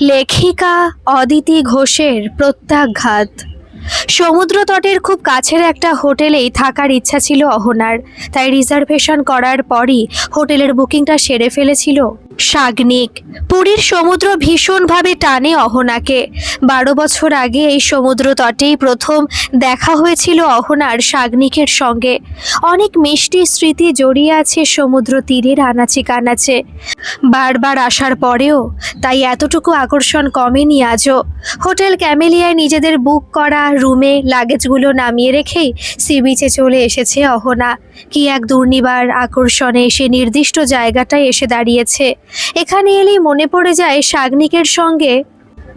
লেখিকা অদিতি ঘোষের প্রত্যাঘাত। সমুদ্র তটের খুব কাছের একটা হোটেলেই থাকার ইচ্ছা ছিল অহনার, তাই রিজার্ভেশন করার পরই হোটেলের বুকিংটা সেরে ফেলেছিল। সাগনিক পুরীর সমুদ্র ভীষণভাবে টানে অহনাকে। বারো বছর আগে এই সমুদ্র তটেই প্রথম দেখা হয়েছিল অহনার সাগনিকের সঙ্গে। অনেক মিষ্টি স্মৃতি জড়িয়ে আছে সমুদ্র তীরের আনাচে কানাচে। বারবার আসার পরেও তাই এতটুকু আকর্ষণ কমেনি আজও। হোটেল ক্যামেলিয়ায় নিজেদের বুক করা, রুমে লাগেজগুলো নামিয়ে রেখেই সি বিচে চলে এসেছে অহনা। কি এক দুর্নিবার আকর্ষণে সে নির্দিষ্ট জায়গাটায় এসে দাঁড়িয়েছে। এখানে এলেই মনে পড়ে যায় সাগনিকের সঙ্গে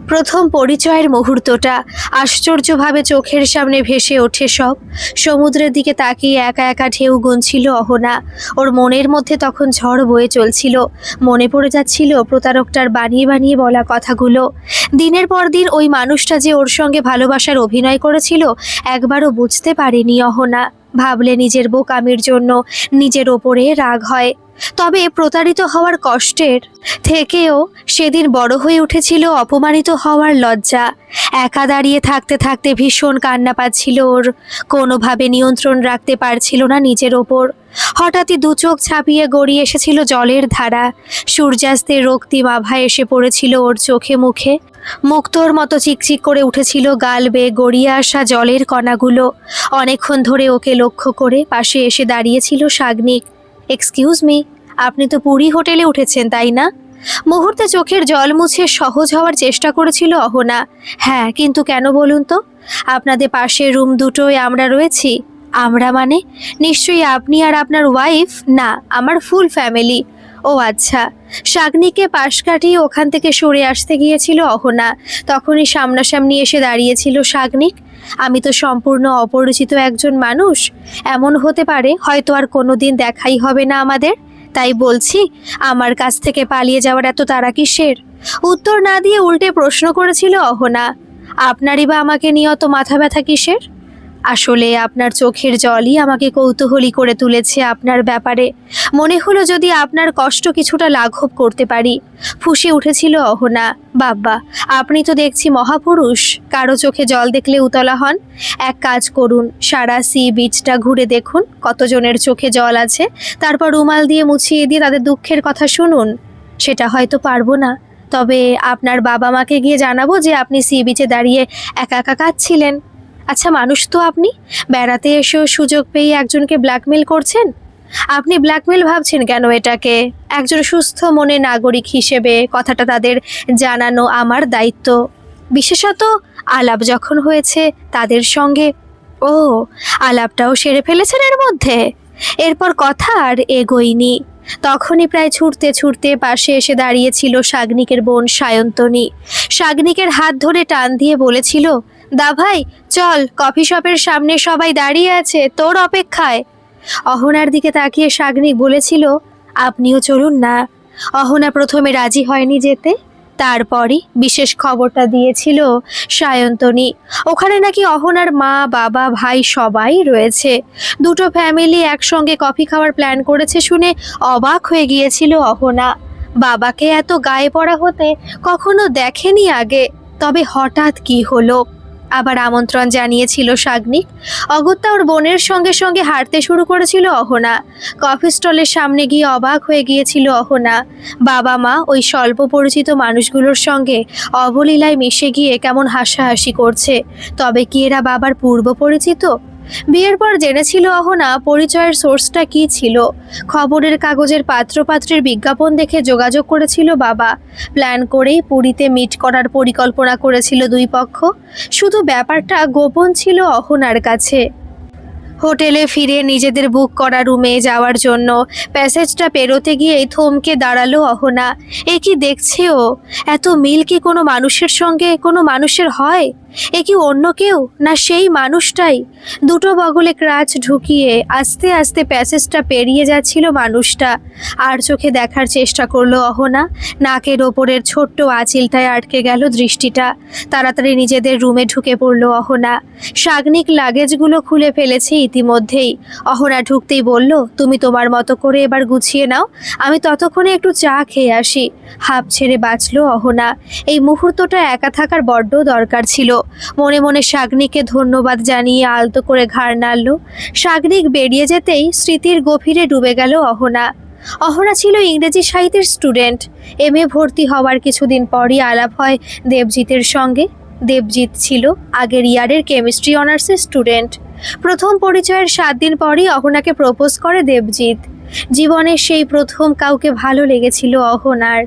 প্রথম পরিচয়ের মুহূর্তটা। আশ্চর্যভাবে চোখের সামনে ভেসে ওঠে সব। সমুদ্রের দিকে তাকিয়ে একা একা ঢেউ গুনছিল অহনা। ওর মনের মধ্যে তখন ঝড় বয়ে চলছিল। মনে পড়ে যাচ্ছিল প্রতারকটার বানিয়ে বানিয়ে বলা কথাগুলো। দিনের পর দিন ওই মানুষটা যে ওর সঙ্গে ভালোবাসার অভিনয় করেছিল, একবারও বুঝতে পারেনি অহনা। ভাবলে নিজের বোকামির জন্য নিজের ওপরে রাগ হয়। তবে প্রতারিত হওয়ার কষ্টের থেকেও সেদিন বড় হয়ে উঠেছিল অপমানিত হওয়ার লজ্জা। একা দাঁড়িয়ে থাকতে থাকতে ভীষণ কান্না পাচ্ছিল ওর। কোনোভাবে নিয়ন্ত্রণ রাখতে পারছিল না নিজের ওপর। হঠাৎই দু চোখ ছাপিয়ে গড়িয়ে এসেছিল জলের ধারা। সূর্যাস্তের রক্তিম আভা এসে পড়েছিল ওর চোখে মুখে। মুক্তোর মতো চিকচিক করে উঠেছিল গাল বেয়ে গড়িয়ে আসা জলের কণাগুলো। অনেকক্ষণ ধরে ওকে লক্ষ্য করে পাশে এসে দাঁড়িয়েছিল সাগনিক। এক্সকিউজ মি আপনি তো পুরী হোটেলে উঠেছেন, তাই না? মুহূর্তে চোখের জল মুছে সহজ হওয়ার চেষ্টা করেছিল অহনা। হ্যাঁ কিন্তু কেন বলুন তো? আপনাদের পাশের রুম দুটোয় আমরা রয়েছি। আমরা মানে? নিশ্চয়ই আপনি আর আপনার ওয়াইফ না, আমার ফুল ফ্যামিলি ও আচ্ছা। শাগনিকে পাশ কাটিয়ে ওখান থেকে সরে আসতে গিয়েছিল অহনা। তখনই সামনাসামনি এসে দাঁড়িয়েছিল শাগনিক। আমি তো সম্পূর্ণ অপরিচিত একজন মানুষ। এমন হতে পারে হয়তো আর কোনো দিন দেখাই হবে না আমাদের। তাই বলছি, আমার কাছ থেকে পালিয়ে যাওয়ার এত তারা কিসের? উত্তর না দিয়ে উল্টে প্রশ্ন করেছিল অহনা। আপনারই বা আমাকে নিয়ে অত মাথা ব্যথা কিসের? আসলে আপনার চোখের জলই আমাকে কৌতূহলী করে তুলেছে আপনার ব্যাপারে। মনে হলো যদি আপনার কষ্ট কিছুটা লাঘব করতে পারি। ফুসে উঠেছিল অহনা, বাব্বা, আপনি তো দেখছি মহাপুরুষ। কারও চোখে জল দেখলে উতলা হন। এক কাজ করুন, সারা সি বিচটা ঘুরে দেখুন, কতজনের চোখে জল আছে। তারপর রুমাল দিয়ে মুছিয়ে দিয়ে তাদের দুঃখের কথা শুনুন। সেটা হয়তো পারব না। তবে আপনার বাবা মাকে গিয়ে জানাব যে আপনি সি বিচে দাঁড়িয়ে একা একা কাঁদছিলেন। আচ্ছা মানুষ তো আপনি। বেড়াতে এসেও সুযোগ পেয়ে একজনকে ব্ল্যাকমেল করছেন? আপনি ব্ল্যাকমেল ভাবছেন কেন এটাকে? একজন সুস্থ মনে নাগরিক হিসেবে কথাটা তাদের জানানো আমার দায়িত্ব। বিশেষত আলাপ যখন হয়েছে তাদের সঙ্গে। ও, আলাপটাও সেরে ফেলেছেন এর মধ্যে। এরপর কথা আর এগোয়নি তখনই প্রায় ছুটতে ছুটতে পাশে এসে দাঁড়িয়েছিল শাগনিকের বোন সায়ন্তনী। শাগনিকের হাত ধরে টান দিয়ে বলেছিল দা ভাই চল কফি শপের সামনে সবাই দাঁড়িয়ে আছে, তোর অপেক্ষায়। অহনার দিকে তাকিয়ে শাগনিক বলেছিল, আপনিও চলুন না। অহনা প্রথমে রাজি হয়নি যেতে, তারপরই বিশেষ খবরটা দিয়েছিল সায়ন্তনী। ওখানে নাকি অহনার মা, বাবা, ভাই সবাই রয়েছে। দুটো ফ্যামিলি একসঙ্গে কফি খাওয়ার প্ল্যান করেছে শুনে অবাক হয়ে গিয়েছিল অহনা। বাবাকে এত গায়ে পড়া হতে কখনো দেখেনি আগে, তবে হঠাৎ কি হলো? আবার আমন্ত্রণ জানিয়েছিল শাগ্নিক অগত্যা ওর বোনের সঙ্গে সঙ্গে হাঁটতে শুরু করেছিল অহনা। কফি স্টলের সামনে গিয়ে অবাক হয়ে গিয়েছিল অহনা। বাবা মা ওই স্বল্প পরিচিত মানুষগুলোর সঙ্গে অবলীলায় মিশে গিয়ে কেমন হাসাহাসি করছে। তবে কি এরা বাবার পূর্ব পরিচিত? বিয়ের পর জেনেছিল অহনা পরিচয়ের সোর্সটা কি ছিল। খবরের কাগজের পাত্রপাত্রের বিজ্ঞাপন দেখে যোগাযোগ করেছিল বাবা। প্ল্যান করেই পুরীতে মিট করার পরিকল্পনা করেছিল দুই পক্ষ। শুধু ব্যাপারটা গোপন ছিল অহনার কাছে। হোটেলে ফিরে নিজেদের বুক করা রুমে যাওয়ার জন্য প্যাসেজটা পেরোতে গিয়েই থমকে দাঁড়াল অহনা। এ কি দেখছে ও? এত মিল কি কোনো মানুষের সঙ্গে কোনো মানুষের হয়? এ কি অন্য কেউ? না সেই মানুষটাই? দুটো বগলে ক্রাচ ঢুকিয়ে আস্তে আস্তে প্যাসেজটা পেরিয়ে যাচ্ছিল মানুষটা। আর চোখে দেখার চেষ্টা করল অহনা। নাকের ওপরের ছোট্ট আঁচিলটায় আটকে গেল দৃষ্টিটা। তাড়াতাড়ি নিজেদের রুমে ঢুকে পড়ল অহনা। সাগ্নিক লাগেজগুলো খুলে ফেলেছে ইতিমধ্যেই। অহনা ঢুকতেই বলল, তুমি তোমার মতো করে এবার গুছিয়ে নাও। আমি ততক্ষণে একটু চা খেয়ে আসি। হাফ ছেড়ে বাঁচলো অহনা। এই মুহূর্তটা একা থাকার বড্ড দরকার ছিল। মনে মনে শাগনিককে ধন্যবাদ জানিয়ে আলতো করে ঘাড় নাড়ল। শাগনিক বেরিয়ে যেতেই স্মৃতির গভীরে ডুবে গেল অহনা। অহনা ছিল ইংরেজি সাহিত্যের স্টুডেন্ট। এম এ ভর্তি হওয়ার কিছুদিন পরই আলাপ হয় দেবজিতের সঙ্গে। দেবজিৎ ছিল আগের ইয়ারের কেমিস্ট্রি অনার্সের স্টুডেন্ট। প্রথম পরিচয়ের সাত দিন পরই অহনাকে প্রপোজ করে দেবজিৎ। জীবনের সেই প্রথম কাউকে ভালো লেগেছিল অহনার।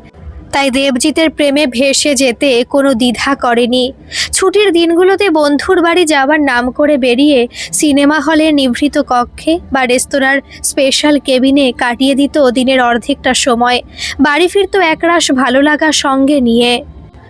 তাই দেবজিতের প্রেমে ভেসে যেতে কোনো দ্বিধা করেনি। ছুটির দিনগুলোতে বন্ধুর বাড়ি যাওয়ার নাম করে বেরিয়ে সিনেমা হলে নিভৃত কক্ষে বা রেস্তোরাঁর স্পেশাল কেবিনে কাটিয়ে দিত দিনের অর্ধেকটা সময়। বাড়ি ফিরত একরাশ ভালো লাগা সঙ্গে নিয়ে।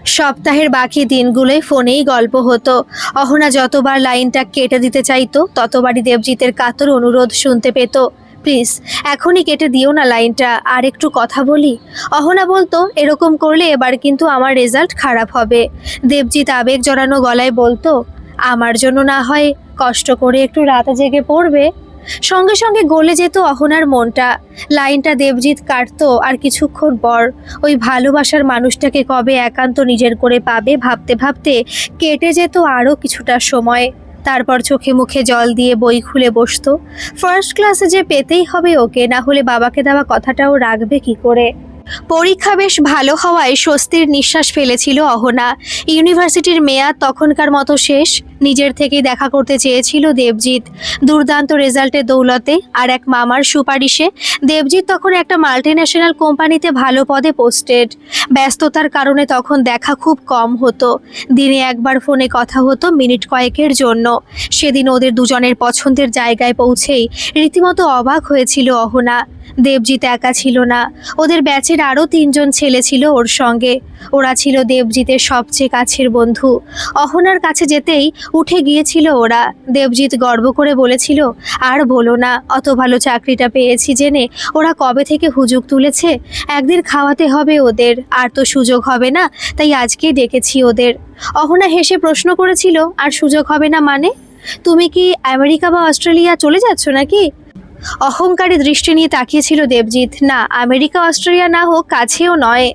সপ্তাহের বাকি দিনগুলোয় ফোনেই গল্প হতো। অহনা যতবার লাইনটা কেটে দিতে চাইতো, ততবারই দেবজিতের কাতর অনুরোধ শুনতে পেত। প্লিজ, এখনই কেটে দিও না লাইনটা। আর একটু কথা বলি। অহনা বলতো, এরকম করলে এবার কিন্তু আমার রেজাল্ট খারাপ হবে। দেবজিৎ আবেগ জড়ানো গলায় বলতো, আমার জন্য না হয় কষ্ট করে একটু রাত জেগে পড়বে। সঙ্গে সঙ্গে গলে যেত অহনার মনটা। লাইনটা দেবজিৎ কাটতো, আর কিছুক্ষণ পর ওই ভালোবাসার মানুষটাকে কবে একান্ত নিজের করে পাবে ভাবতে ভাবতে কেটে যেত আরও কিছুটা সময়। তারপর চোখে মুখে জল দিয়ে বই খুলে বসতো। ফার্স্ট ক্লাসে যে পেতেই হবে ওকে, না হলে বাবাকে দেওয়া কথাটাও রাখবে কি করে? পরীক্ষা বেশ ভালো হওয়ায় স্বস্তির নিঃশ্বাস ফেলেছিল অহনা। ইউনিভার্সিটির মেয়াদ তখনকার মতো শেষ, নিজের থেকেই দেখা করতে চেয়েছিল দেবজিৎ। দুর্দান্ত রেজাল্টের দৌলতে আর এক মামার সুপারিশে, দেবজিৎ তখন একটা মাল্টিন্যাশনাল কোম্পানিতে ভালো পদে পোস্টেড ব্যস্ততার কারণে তখন দেখা খুব কম হতো। দিনে একবার ফোনে কথা হতো মিনিট কয়েকের জন্য। সেদিন ওদের দুজনের পছন্দের জায়গায় পৌঁছেই রীতিমতো অবাক হয়েছিল অহনা। দেবজিৎ একা ছিল না। ওদের ব্যাচের আরও তিনজন ছেলে ছিল ওর সঙ্গে। ওরা ছিল দেবজিতের সবচেয়ে কাছের বন্ধু। অহনার কাছে যেতেই উঠে গিয়েছিল ওরা। দেবজিৎ গর্ব করে বলেছিল, আর বলো না, অত ভালো চাকরিটা পেয়েছি জেনে। ওরা কবে থেকে হুজুগ তুলেছে? একদিন খাওয়াতে হবে ওদের। আর তো সুযোগ হবে না, তাই আজকেই ডেকেছি ওদের। অহনা হেসে প্রশ্ন করেছিল, আর সুযোগ হবে না মানে? তুমি কি আমেরিকা বা অস্ট্রেলিয়া চলে যাচ্ছ নাকি? অহংকারী দৃষ্টি নিয়ে তাকিয়েছিল দেবজিৎ। না, আমেরিকা, অস্ট্রেলিয়া না হোক, কাছেও নয়।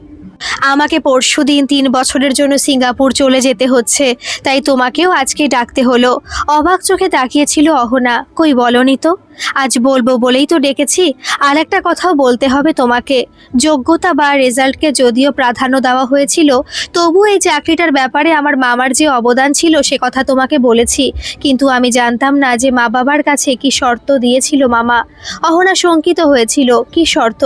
আমাকে পরশু দিন তিন বছরের জন্য সিঙ্গাপুর চলে যেতে হচ্ছে, তাই তোমাকেও আজকে ডাকতে হলো। অবাক চোখে তাকিয়েছিল অহনা। কই, বলনি তো? আজ বলব বলেই তো ডেকেছি। আর একটা কথাও বলতে হবে তোমাকে। যোগ্যতা বা রেজাল্টকে যদিও প্রাধান্য দেওয়া হয়েছিল তবু এই চাকরিটার ব্যাপারে আমার মামার যে অবদান ছিল সে কথা তোমাকে বলেছি। কিন্তু আমি জানতাম না যে মা বাবার কাছে কি শর্ত দিয়েছিল মামা। অহনা শঙ্কিত হয়েছিল, কি শর্ত?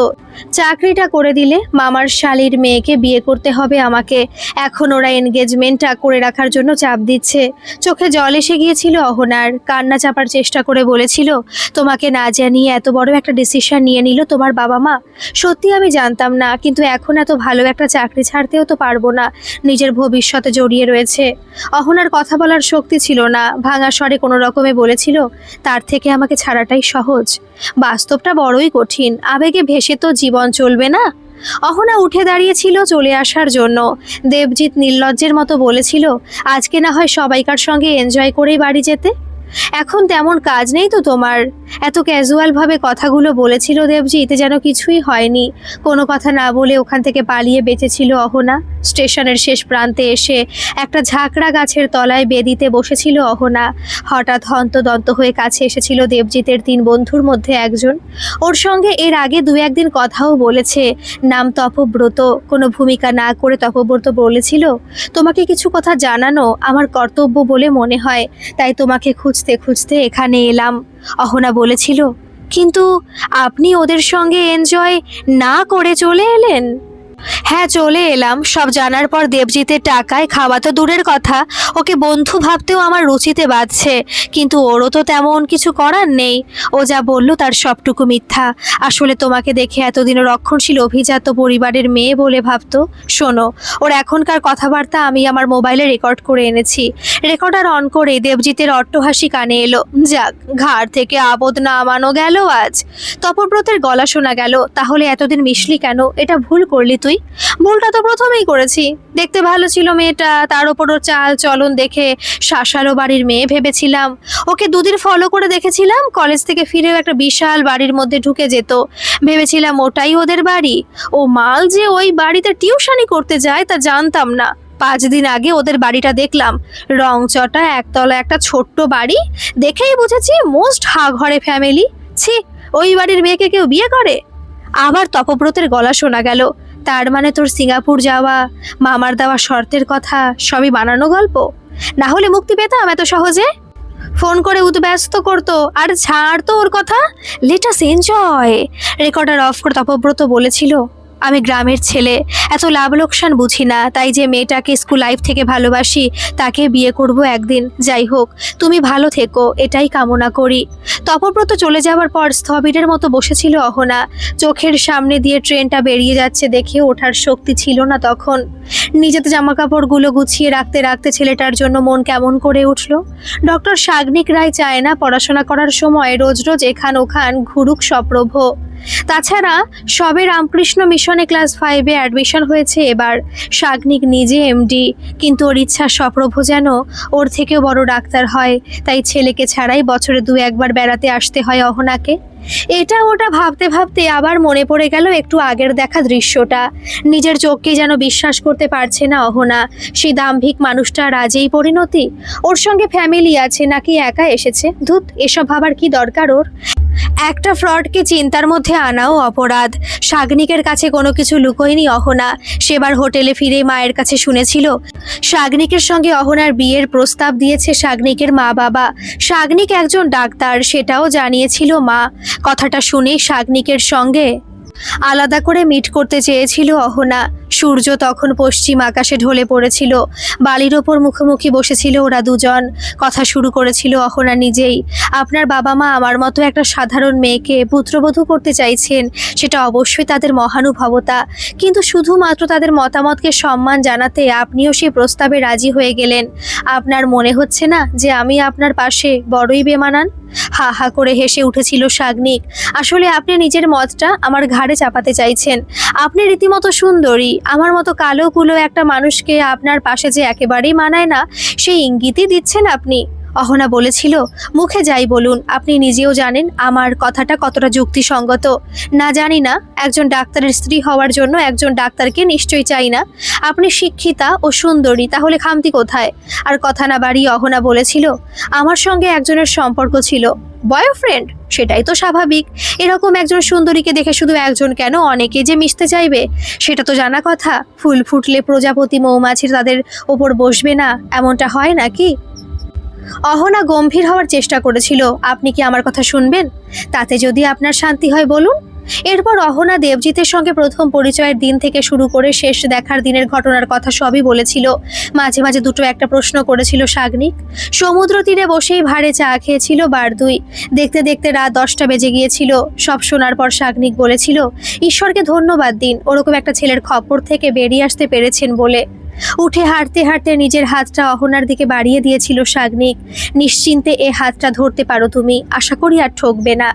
চাকরিটা করে দিলে মামার শালির মেয়েকে বিয়ে করতে হবে আমাকে। এখন ওরা এনগেজমেন্টটা করে রাখার জন্য চাপ দিচ্ছে। চোখে জল এসে গিয়েছিল অহনার। কান্না চাপার চেষ্টা করে বলেছিল তোমাকে না জানিয়ে এত বড় একটা ডিসিশন নিয়ে নিল তোমার বাবা মা? সত্যি আমি জানতাম না, কিন্তু এখন এত ভালো একটা চাকরি ছাড়তেও তো পারব না, নিজের ভবিষ্যতে জড়িয়ে রয়েছে। অহনার কথা বলার শক্তি ছিল না, ভাঙা স্বরে কোনো রকমে বলেছিল, তার থেকে আমাকে ছাড়াটাই সহজ। বাস্তবটা বড়ই কঠিন, আবেগে ভেসে তো জীবন চলবে না? অহনা উঠে দাঁড়িয়েছিল চলে আসার জন্য। দেবজিৎ নির্লজ্জের মতো বলেছিল, আজকে না হয় সবাইকার সঙ্গে এনজয় করেই বাড়ি যেতে? এখন তেমন কাজ নেই তো তোমার। এত ক্যাজুয়ালভাবে কথাগুলো বলেছিল দেবজিৎ যেন কিছুই হয়নি। কোনো কথা না বলে ওখান থেকে পালিয়ে বেঁচেছিল অহনা। স্টেশনের শেষ প্রান্তে এসে একটা ঝাঁকড়া গাছের তলায় বেদিতে বসেছিল অহনা। হঠাৎ হন্তদন্ত হয়ে কাছে এসেছিল দেবজিতের তিন বন্ধুর মধ্যে একজন। ওর সঙ্গে এর আগে দু একদিন কথাও বলেছে, নাম তপব্রত। কোনো ভূমিকা না করে তপব্রত বলেছিল, তোমাকে কিছু কথা জানানো আমার কর্তব্য বলে মনে হয়, তাই তোমাকে খুঁজতে খুঁজতে এখানে এলাম। অহনা বলেছিল, কিন্তু আপনি ওদের সঙ্গে এনজয় না করে চলে এলেন? হ্যাঁ চলে এলাম। সব জানার পর দেবজিতের টাকায় খাওয়া তো দূরের কথা। ওকে বন্ধু ভাবতেও আমার রুচিতে বাজছে কিন্তু ওরও তো তেমন কিছু করার নেই। ও যা বলল তার সবটুকু মিথ্যা। আসলে তোমাকে দেখে এতদিন রক্ষণশীল অভিজাত পরিবারের মেয়ে বলে ভাবতো। শোনো, ওর এখনকার কথাবার্তা আমি আমার মোবাইলে রেকর্ড করে এনেছি। রেকর্ডার অন করে দেবজিতের অট্টহাসি কানে এলো। যাক, ঘাড় থেকে আবদ নামানো গেল আজ। তপব্রতের গলা শোনা গেল, তাহলে এতদিন মিশলি কেন? এটা ভুল করলি তুই ভুলটা তো প্রথমেই করেছি। দেখতে ভালো ছিল মেয়েটা, তার ওপর ওর চাল চলন দেখে শাসালো বাড়ির মেয়ে ভেবেছিলাম। ওকে দুদিন ফলো করে দেখেছিলাম কলেজ থেকে ফিরেও একটা বিশাল বাড়ির মধ্যে ঢুকে যেত। ভেবেছিলাম ওটাই ওদের বাড়ি। ও মাল যে ওই বাড়িতে টিউশনি করতে যায় তা জানতাম না। পাঁচ দিন আগে ওদের বাড়িটা দেখলাম। রং চটা, একতলা একটা ছোট্ট বাড়ি। দেখেই বুঝেছি মোস্ট হা ঘরে ফ্যামিলি ছি, ওই বাড়ির মেয়েকে কেউ বিয়ে করে? আবার তপব্রতের গলা শোনা গেল। তার মানে তোর সিঙ্গাপুর যাওয়া, মামার দেওয়া শর্তের কথা সবই বানানো গল্প? না হলে মুক্তি পেতাম এত সহজে? ফোন করে উদ্ব্যস্ত করতো, আর ছাড়তো ওর কথা? লেটাস এনজয় রেকর্ডার অফ করে তপব্রত বলেছিল আমি গ্রামের ছেলে। এত লাভ লোকসান বুঝি না, তাই যে মেয়েটাকে স্কুল লাইফ থেকে ভালোবাসি, তাকে বিয়ে করব একদিন। যাই হোক, তুমি ভালো থেকো, এটাই কামনা করি। তপব্রত চলে যাওয়ার পর স্থবিরের মতো বসেছিল অহনা। চোখের সামনে দিয়ে ট্রেনটা বেরিয়ে যাচ্ছে দেখে ওঠার শক্তি ছিল না তখন। নিজেতে জামা কাপড়গুলো গুছিয়ে রাখতে রাখতে ছেলেটার জন্য মন কেমন করে উঠল। ডক্টর সাগ্নিক রায় চায় না পড়াশোনা করার সময় রোজ রোজ এখান ওখান ঘুরুক সপ্রভ তাছাড়া সবে রামকৃষ্ণ মিশনে ক্লাস ফাইভে অ্যাডমিশন হয়েছে, এবার সাগ্নিক নিজে এমডি। কিন্তু ওর ইচ্ছা সপ্রভ যেন ওর থেকেও বড় ডাক্তার হয়, তাই ছেলেকে ছাড়াই বছরে দু একবার বেড়াতে আসতে হয় অহনাকে। এটা ওটা ভাবতে ভাবতে আবার মনে পড়ে গেল একটু আগের দেখা দৃশ্যটা। নিজের চোখকে যেন বিশ্বাস করতে পারছে না অহনা। সেই দাম্ভিক মানুষটা রাজেই পরিণতি? ওর সঙ্গে ফ্যামিলি আছে নাকি একা এসেছে? ধুত, এসব ভাবার কি দরকার ওর? একটা ফ্রডকে চিন্তার মধ্যে আনাও অপরাধ। সাগনিকের কাছে কোনো কিছু লুকোয়নি অহনা। সেবার হোটেলে ফিরে মায়ের কাছে শুনেছিল, সাগনিকের সঙ্গে অহনার বিয়ের প্রস্তাব দিয়েছে সাগনিকের মা বাবা। সাগনিক একজন ডাক্তার, সেটাও জানিয়েছিল মা। কথাটা শুনে সাগনিকের সঙ্গে আলাদা করে মিট করতে চেয়েছিল অহনা। সূর্য তখন পশ্চিম আকাশে ঢলে পড়েছিল। বালির ওপর মুখোমুখি বসেছিল ওরা দুজন। কথা শুরু করেছিল অহনা নিজেই। আপনার বাবা মা আমার মতো একটা সাধারণ মেয়েকে পুত্রবধূ করতে চাইছেন, সেটা অবশ্যই তাদের মহানুভবতা। কিন্তু শুধুমাত্র তাদের মতামতকে সম্মান জানাতে আপনিও সেই প্রস্তাবে রাজি হয়ে গেলেন। আপনার মনে হচ্ছে না যে আমি আপনার পাশে বড়ই বেমানান? হা হা করে হেসে উঠেছিল সাগ্নিক। আসলে আপনি নিজের মতটা আমার ঘাড়ে চাপাতে চাইছেন। আপনি রীতিমতো সুন্দরী। আমার মতো কালো কুলো একটা মানুষকে আপনার পাশে যে একেবারেই মানায় না, সেই ইঙ্গিতই দিচ্ছেন আপনি। অহনা বলেছিল, মুখে যাই বলুন, আপনি নিজেও জানেন আমার কথাটা কতটা যুক্তিসঙ্গত। না জানি না, একজন ডাক্তারের স্ত্রী হওয়ার জন্য একজন ডাক্তারকে নিশ্চয়ই চাই না। আপনি শিক্ষিতা ও সুন্দরী, তাহলে খামতি কোথায়? আর কথা না বাড়িয়ে অহনা বলেছিল, আমার সঙ্গে একজনের সম্পর্ক ছিল। বয়ফ্রেন্ড? সেটাই তো স্বাভাবিক। এরকম একজন সুন্দরীকে দেখে শুধু একজন কেন অনেকে যে মিশতে চাইবে? সেটা তো জানা কথা। ফুল ফুটলে প্রজাপতি মৌমাছির তাদের ওপর বসবে না, এমনটা হয় নাকি? অহনা গম্ভীর হওয়ার চেষ্টা করেছিল। আপনি কি আমার কথা শুনবেন? তাতে যদি আপনার শান্তি হয়, বলুন। এরপর অহনা দেবজিতের সঙ্গে প্রথম পরিচয়ের দিন থেকে শুরু করে শেষ দেখার দিনের ঘটনার কথা সবই বলেছিল। মাঝে মাঝে দুটো একটা প্রশ্ন করেছিল সাগ্নিক। সমুদ্র তীরে বসেই ভাড়ে চা খেয়েছিল বার দুই দেখতে দেখতে রাত দশটা বেজে গিয়েছিল। সব শোনার পর সাগ্নিক বলেছিল, ঈশ্বরকে ধন্যবাদ দিন। ওরকম একটা ছেলের খপ্পর থেকে বেরিয়ে আসতে পেরেছেন বলে। উঠে হাঁটতে হাঁটতে নিজের হাতটা অহনার দিকে বাড়িয়ে দিয়েছিল সাগ্নিক। নিশ্চিন্তে এ হাতটা ধরতে পারো তুমি, আশা করি আর ঠকবে না।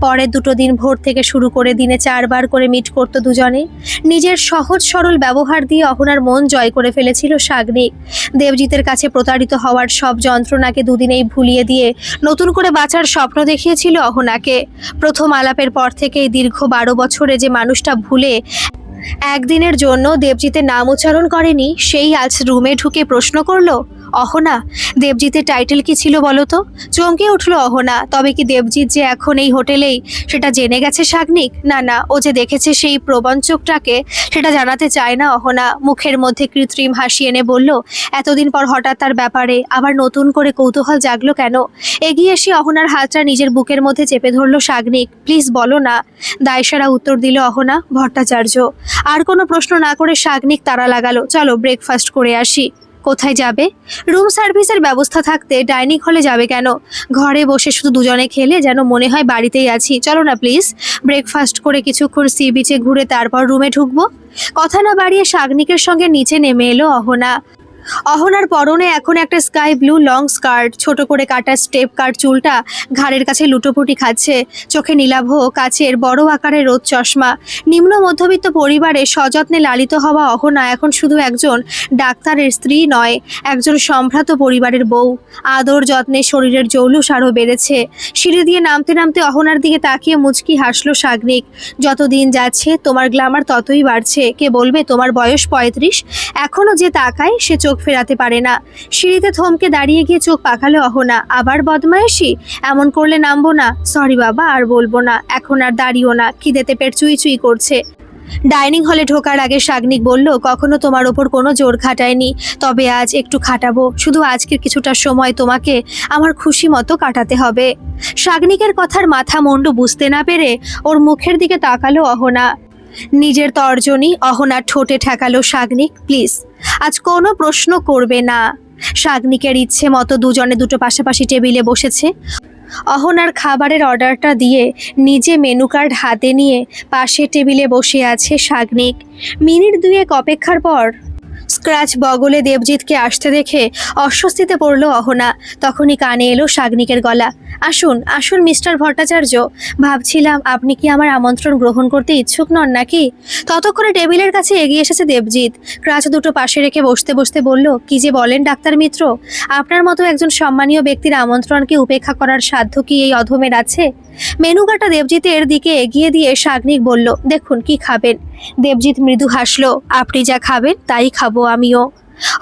পরের দুটো দিন ভোর থেকে শুরু করে দিনে চারবার করে মিট করতো দুজনে। নিজের সহজ সরল ব্যবহার দিয়ে অহনার মন জয় করে ফেলেছিল সাগ্নিক। দেবজিতের কাছে প্রতারিত হওয়ার সব যন্ত্রণাকে দুদিনেই ভুলিয়ে দিয়ে নতুন করে বাঁচার স্বপ্ন দেখিয়েছিল অহনাকে। প্রথম আলাপের পর থেকেই দীর্ঘ বারো বছরে যে মানুষটা ভুলে একদিনের জন্য দেবজিতের নাম উচ্চারণ করেনি সেই আজ রুমে ঢুকে প্রশ্ন করল অহনা, দেবজিতের টাইটেল কি ছিল বলো তো? চমকে উঠল অহনা, তবে কি দেবজিৎ যে এখন এই হোটেলেই, সেটা জেনে গেছে শাগনিক না না, ও যে দেখেছে সেই প্রবঞ্চকটাকে, সেটা জানাতে চায় না অহনা। মুখের মধ্যে কৃত্রিম হাসি এনে বলল, এতদিন পর হঠাৎ তার ব্যাপারে আবার নতুন করে কৌতূহল জাগলো কেন? এগিয়ে এসে অহনার হাতটা নিজের বুকের মধ্যে চেপে ধরলো শাগনিক প্লিজ বলো না। দায়সারা উত্তর দিল অহনা, ভট্টাচার্য। আর কোনো প্রশ্ন না করে শাগনিক তারা লাগালো, চলো ব্রেকফাস্ট করে আসি। কোথায় যাবে? রুম সার্ভিসের ব্যবস্থা থাকতে ডাইনিং হলে যাবে কেন? ঘরে বসে শুধু দুজনে খেলে যেন মনে হয় বাড়িতেই আছি। চলো না প্লিজ ব্রেকফাস্ট করে কিছুক্ষণ সি বিচে ঘুরে তারপর রুমে ঢুকবো। কথা না বাড়িয়ে শাগনিকের সঙ্গে নিচে নেমে এলো অহনা। অহনার পরনে এখন একটা স্কাই ব্লু লং স্কার্ট ছোট করে কাটা স্টেপ কাট চুলটা ঘাড়ের কাছে লুটোপুটি খাচ্ছে। চোখে নীলাভ কাচের বড় আকারের রোদ চশমা। নিম্ন মধ্যবিত্ত পরিবারে সযত্নে লালিত হওয়া অহনা এখন শুধু একজন ডাক্তারের স্ত্রী নয়, একজন সম্ভ্রাত পরিবারের বউ। আদর যত্নে শরীরের জৌলুস আরও বেড়েছে। সিঁড়ি দিয়ে নামতে নামতে অহনার দিকে তাকিয়ে মুচকি হাসলো সাগনিক যত দিন যাচ্ছে, তোমার গ্লামার ততই বাড়ছে। কে বলবে, তোমার বয়স পঁয়ত্রিশ? এখনও যে তাকায়, সে চোখ ফেরাতে পারে না। সিঁড়িতে থমকে দাঁড়িয়ে গিয়ে চোখ পাকালো অহনা। আবার বদমায়েশি? এমন করলে নামবো না। সরি বাবা, আর বলব না। এখন আর দাঁড়িও না। খিদেতে পেট চুই চুই করছে। ডাইনিং হলে ঢোকার আগে শাগনিক বলল, কখনো তোমার ওপর কোনো জোর খাটায়নি। তবে আজ একটু খাটাবো। শুধু আজকের কিছুটা সময় তোমাকে আমার খুশি মতো কাটাতে হবে। শাগনিকের কথার মাথা মুন্ডু বুঝতে না পেরে ওর মুখের দিকে তাকালো অহনা। নিজের তর্জনী অহনার ঠোঁটে ঠেকালো শাগনিক প্লিজ। আজ কোনো প্রশ্ন করবে না। শাগনিকের ইচ্ছে মতো দুজনে দুটো পাশাপাশি টেবিলে বসেছে। অহনার খাবারের অর্ডারটা দিয়ে নিজে মেনু কার্ড হাতে নিয়ে পাশে টেবিলে বসে আছে শাগনিক মিনিট দুয়েক অপেক্ষার পর স্ক্র্যাচ বগলে দেবজিৎকে আসতে দেখে অস্বস্তিতে পড়ল অহনা। তখনই কানে এলো শাগনিকের গলা। আসুন আসুন, মিস্টার ভট্টাচার্য। ভাবছিলাম, আপনি কি আমার আমন্ত্রণ গ্রহণ করতে ইচ্ছুক নন নাকি? ততক্ষণে টেবিলের কাছে এগিয়ে এসেছে দেবজিৎ। ক্রাচ দুটো পাশে রেখে বসতে বসতে বলল, কি যে বলেন, ডাক্তার মিত্র, আপনার মতো একজন সম্মানীয় ব্যক্তির আমন্ত্রণকে উপেক্ষা করার সাধ্য কি এই অধমের আছে? মেনু কাটা দেবজিতের দিকে এগিয়ে দিয়ে শাগনিক বলল, দেখুন কি খাবেন। দেবজিৎ মৃদু হাসলো, আপনি যা খাবেন তাই খাব আমিও।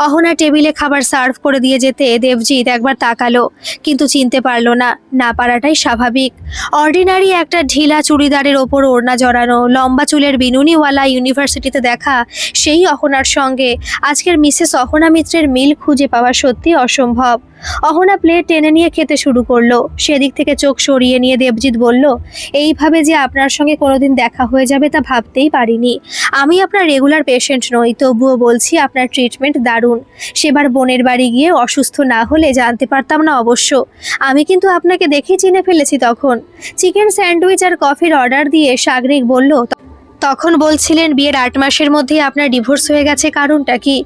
অহনা টেবিলে খাবার সার্ভ করে দিয়ে যেতে দেবজিৎ একবার তাকালো, কিন্তু চিনতে পারল না না পারাটাই স্বাভাবিক। অর্ডিনারি একটা ঢিলা চুড়িদারের ওপর ওড়না জড়ানো, লম্বা চুলের বিনুনিওয়ালা ইউনিভার্সিটিতে দেখা সেই অহনার সঙ্গে। আজকের মিসেস অহনা মিত্রের মিল খুঁজে পাওয়া সত্যি অসম্ভব। অহনা প্লেট টেনে নিয়ে খেতে শুরু করল। সেদিক থেকে চোখ সরিয়ে নিয়ে দেবজিৎ বলল, এইভাবে যে আপনার সঙ্গে কোনোদিন দেখা হয়ে যাবে তা ভাবতেই পারিনি। আমি আপনার রেগুলার পেশেন্ট নই, তবুও বলছি আপনার ট্রিটমেন্ট দারুণ। সেবার বোনের বাড়ি গিয়ে অসুস্থ না হলে জানতে পারতাম না অবশ্য। আমি কিন্তু আপনাকে দেখেই চিনে ফেলেছি তখন। চিকেন স্যান্ডউইচ আর কফির অর্ডার দিয়ে সাগরিক বলল তখন বলছিলেন, বিয়ের আট মাসের মধ্যেই আপনার ডিভোর্স হয়ে গেছে কারণটা কি?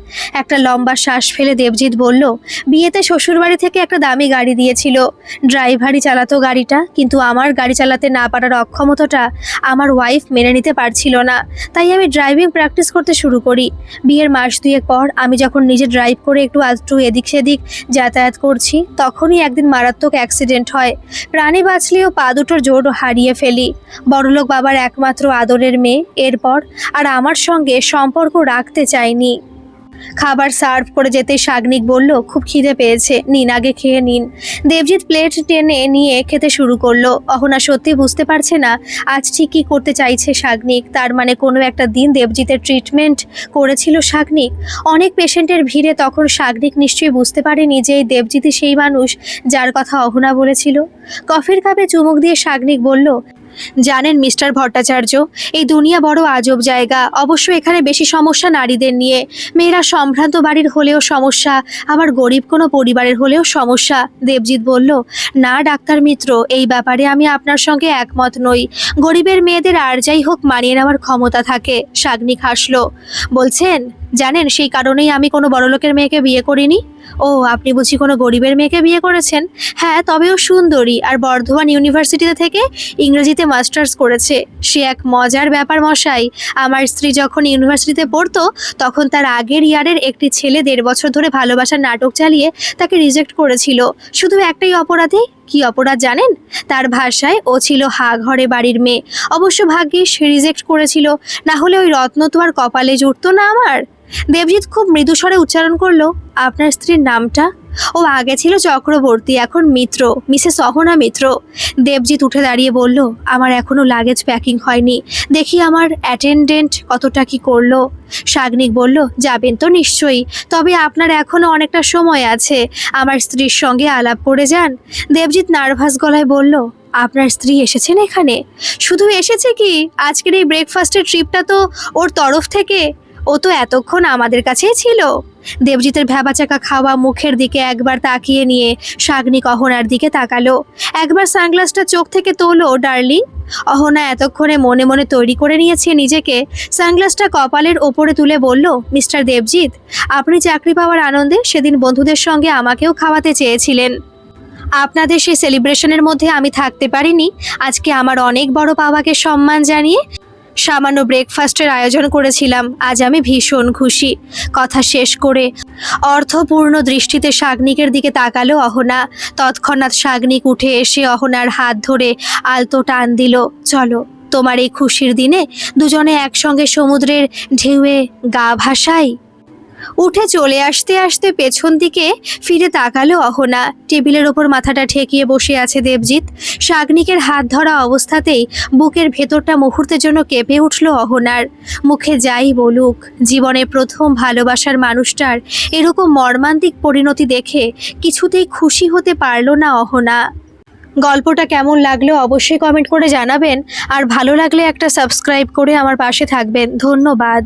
একটা লম্বা শ্বাস ফেলে দেবজিৎ বলল, বিয়েতে শ্বশুরবাড়ি থেকে একটা দামি গাড়ি দিয়েছিল। ড্রাইভারই চালাতো গাড়িটা, কিন্তু আমার গাড়ি চালাতে না পারার অক্ষমতাটা আমার ওয়াইফ মেনে নিতে পারছিল না। তাই আমি ড্রাইভিং প্র্যাকটিস করতে শুরু করি। বিয়ের মাস দুয়েক পর আমি যখন নিজে ড্রাইভ করে একটু আধটু এদিক সেদিক যাতায়াত করছি, তখনই একদিন মারাত্মক অ্যাক্সিডেন্ট হয়। প্রাণী বাঁচলেও পা দুটোর জোর হারিয়ে ফেলি। বড়লোক বাবার একমাত্র আদরের মেয়ে এরপর আর আমার সঙ্গে সম্পর্ক রাখতে চাইনি। খাবার সার্ভ করে যেতে শাগনিক বলল, খুব খিদে পেয়েছে, নিন, আগে খেয়ে নিন। দেবজিৎ প্লেট টেনে নিয়ে খেতে শুরু করল। অহনা সত্যি বুঝতে পারছে না, আজ ঠিক কী করতে চাইছে শাগনিক তার মানে কোনো একটা দিন দেবজিতের ট্রিটমেন্ট করেছিল শাগনিক অনেক পেশেন্টের ভিড়ে তখন শাগনিক নিশ্চয়ই বুঝতে পারেনি যে এই দেবজিৎই সেই মানুষ যার কথা অহনা বলেছিল। কফির কাপে চুমুক দিয়ে শাগনিক বলল জানেন মিস্টার ভট্টাচার্য, এই দুনিয়া বড় আজব জায়গা। অবশ্য এখানে বেশি সমস্যা নারীদের নিয়ে। মেয়েরা সম্ভ্রান্ত বাড়ির হলেও সমস্যা, আবার গরিব কোনো পরিবারের হলেও সমস্যা, দেবজিৎ বলল। না, ডাক্তার মিত্র, এই ব্যাপারে আমি আপনার সঙ্গে একমত নই। গরিবের মেয়েদের আর যাই হোক মানিয়ে নেওয়ার ক্ষমতা থাকে শাগনিক হাসলো। বলছেন জানেন, সেই কারণেই আমি কোনো বড়লোকের মেয়েকে বিয়ে করিনি। ও, আপনি বুঝি কোনো গরিবের মেয়েকে বিয়ে করেছেন? হ্যাঁ তবেও সুন্দরী আর বর্ধমান ইউনিভার্সিটিতে থেকে ইংরেজিতে মাস্টার্স করেছে। সে এক মজার ব্যাপার মশাই। আমার স্ত্রী যখন ইউনিভার্সিটিতে পড়তো, তখন তার আগের ইয়ারের একটি ছেলে দেড় বছর ধরে ভালোবাসার নাটক চালিয়ে তাকে রিজেক্ট করেছিল। শুধু একটাই অপরাধে? কি অপরাধ জানেন? তার ভাষায় ও ছিল হা ঘরে বাড়ির মেয়ে। অবশ্য ভাগ্যে সে রিজেক্ট করেছিল। না হলে ওই রত্ন তো আর কপালে জুটতো না আমার। দেবজিৎ খুব মৃদুস্বরে উচ্চারণ করল, আপনার স্ত্রীর নামটা? ও, আগে ছিল চক্রবর্তী, এখন মিত্র, মিসেস অহনা মিত্র। দেবজিৎ উঠে দাঁড়িয়ে বলল, আমার এখনও লাগেজ প্যাকিং হয়নি, দেখি আমার অ্যাটেন্ডেন্ট কতটা কি করল? সাগনিক বলল, যাবেন তো নিশ্চয়ই, তবে আপনার এখনও অনেকটা সময় আছে, আমার স্ত্রীর সঙ্গে আলাপ করে যান। দেবজিৎ নার্ভাস গলায় বলল, আপনার স্ত্রী এসেছেন এখানে? শুধু এসেছে কি? আজকের এই ব্রেকফাস্টের ট্রিপটা তো ওর তরফ থেকে? ও তো এতক্ষণ আমাদের কাছেই ছিল। দেবজিতের ভ্যাবাচাকা খাওয়া মুখের দিকে একবার তাকিয়ে নিয়ে শাগনিক অহনার দিকে তাকালো। একবার সানগ্লাসটা চোখ থেকে তোলো, ডার্লিং। অহনা এতক্ষণে মনে মনে তৈরি করে নিয়েছে নিজেকে। সানগ্লাসটা কপালের ওপরে তুলে বলল, মিস্টার দেবজিৎ, আপনি চাকরি পাওয়ার আনন্দে সেদিন বন্ধুদের সঙ্গে আমাকেও খাওয়াতে চেয়েছিলেন। আপনাদের সেই সেলিব্রেশনের মধ্যে আমি থাকতে পারিনি। আজকে আমার অনেক বড় পাওয়াকে সম্মান জানিয়ে সামান্য ব্রেকফাস্টের আয়োজন করেছিলাম। আজ আমি ভীষণ খুশি। কথা শেষ করে অর্থপূর্ণ দৃষ্টিতে শাগনিকের দিকে তাকালো অহনা। তৎক্ষণাৎ শাগনিক উঠে এসে অহনার হাত ধরে আলতো টান দিল, চলো, তোমার এই খুশির দিনে দুজনে একসঙ্গে সমুদ্রের ঢেউয়ে গা ভাসাই? উঠে চলে আসতে আসতে পেছন দিকে ফিরে তাকালো অহনা। টেবিলের ওপর মাথাটা ঠেকিয়ে বসে আছে দেবজিৎ। শাগনিকের হাত ধরা অবস্থাতেই বুকের ভেতরটা মুহূর্তের জন্য কেঁপে উঠল অহনার। মুখে যাই বলুক, জীবনে প্রথম ভালোবাসার মানুষটার এরকম মর্মান্তিক পরিণতি দেখে কিছুতেই খুশি হতে পারল না অহনা। গল্পটা কেমন লাগল অবশ্যই কমেন্ট করে জানাবেন, আর ভালো লাগলে একটা সাবস্ক্রাইব করে আমার পাশে থাকবেন। ধন্যবাদ।